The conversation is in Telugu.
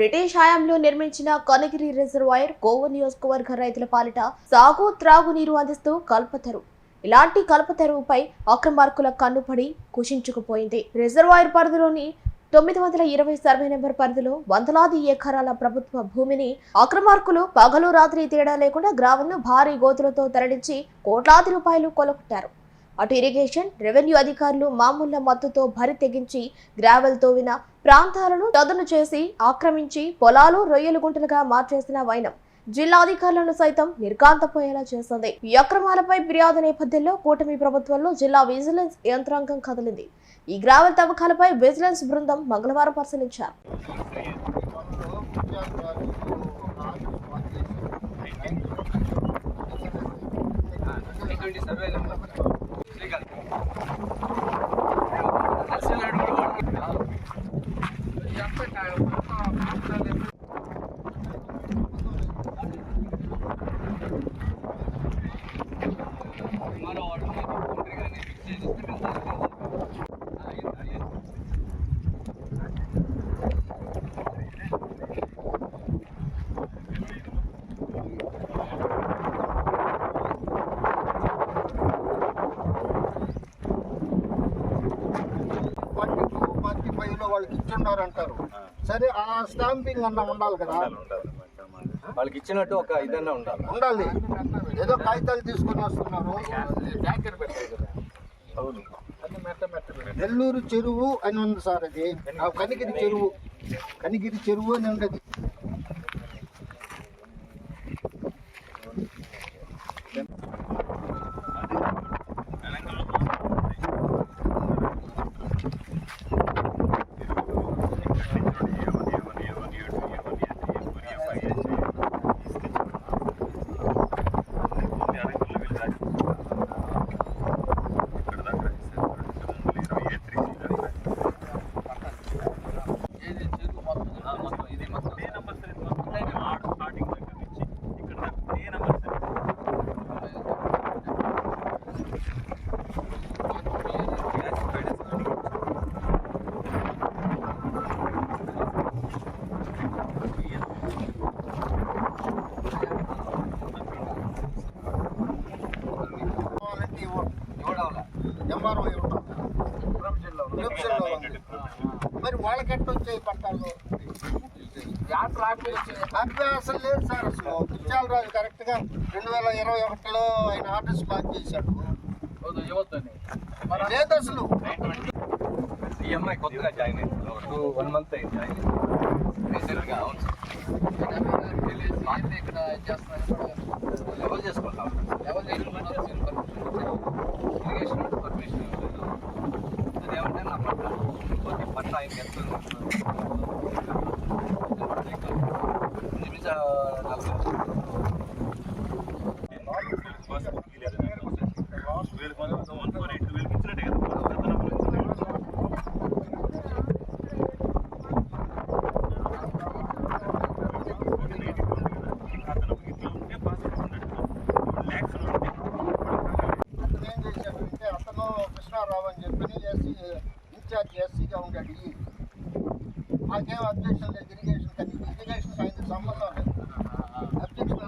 బ్రిటిష్ హయాంలో నిర్మించిన కనగిరి రిజర్వాయర్ కోవ నియోజకవర్గ రైతుల పాలిట సాగు త్రాగునీరు అందిస్తూ కల్పతరు. ఇలాంటి కల్పతరువుపై అక్రమార్కుల కన్నుపడి కుషించుకుపోయింది. రిజర్వాయర్ పరిధిలోని తొమ్మిది వందల ఇరవై సర్వే నెంబర్ పరిధిలో వందలాది ఎకరాల ప్రభుత్వ భూమిని అక్రమార్కులు పగలు రాత్రి తేడా లేకుండా గ్రామంలో భారీ గోతులతో తరలించి కోట్లాది రూపాయలు కొలగొట్టారు. అటు ఇరిగేషన్ రెవెన్యూ అధికారులు మామూళ్ళ మత్తుతో భరి తెగించి గ్రావెల్ తోవిన ప్రాంతాలను చదును చేసి ఆక్రమించి పొలాలు రొయ్యలు గుంటలుగా మార్చేసిన వైనం జిల్లా అధికారులను సైతం నిర్కాంతపోయేలా చేసింది. ఈ అక్రమాలపై ఫిర్యాదు నేపథ్యంలో కూటమి ప్రభుత్వంలో జిల్లా విజిలెన్స్ యంత్రాంగం కదిలింది. ఈ గ్రావెల్ తవ్వకాలపై విజిలెన్స్ బృందం మంగళవారం పరిశీలించారు. 啊，现在干文化，文化那边，文化活动，文化那边。ఫార్టీ ఫైవ్లో వాళ్ళకి ఇచ్చున్నారు అంటారు సరే ఆ స్టాంపింగ్ అన్న ఉండాలి కదా? వాళ్ళకి ఇచ్చినట్టు ఒక ఇదన్నా ఉండాలి. ఉండాలి. ఏదో కాగితాలు తీసుకొని వస్తున్నారు. అవును. నెల్లూరు చెరువు అని ఉంది సార్ అది. కనిగిరి చెరువు. కనిగిరి చెరువు అని ఉండదు. ఇవ్వడం ప్రొఫెషన్లో ఉంది. మరి వాళ్ళకెట్ట వచ్చాయి పట్టాలు? అబ్బే అసలు లేదు సార్ అసలు. రాజు కరెక్ట్గా రెండు వేల ఇరవై ఒకటిలో ఆయన ఆర్డర్స్ పాస్ చేశాడు. లేదు అసలు. ఈ అమ్మాయి కొత్తగా జాయిన్ అయింది. టూ వన్ మంత్ అయింది జాయిన్ రీసెంట్గా అవును ఎవరు చేసుకుంటాం ఇరిగేషన్ పర్మిషన్ ఇవ్వలేదు అదేమంటే నా పట్ల ఓకే పట్ల ఆయన నిమిష నలభై अच्छा जीएससी का उनका D I gave objection to irrigation. Irrigation science is somewhat of it. Objection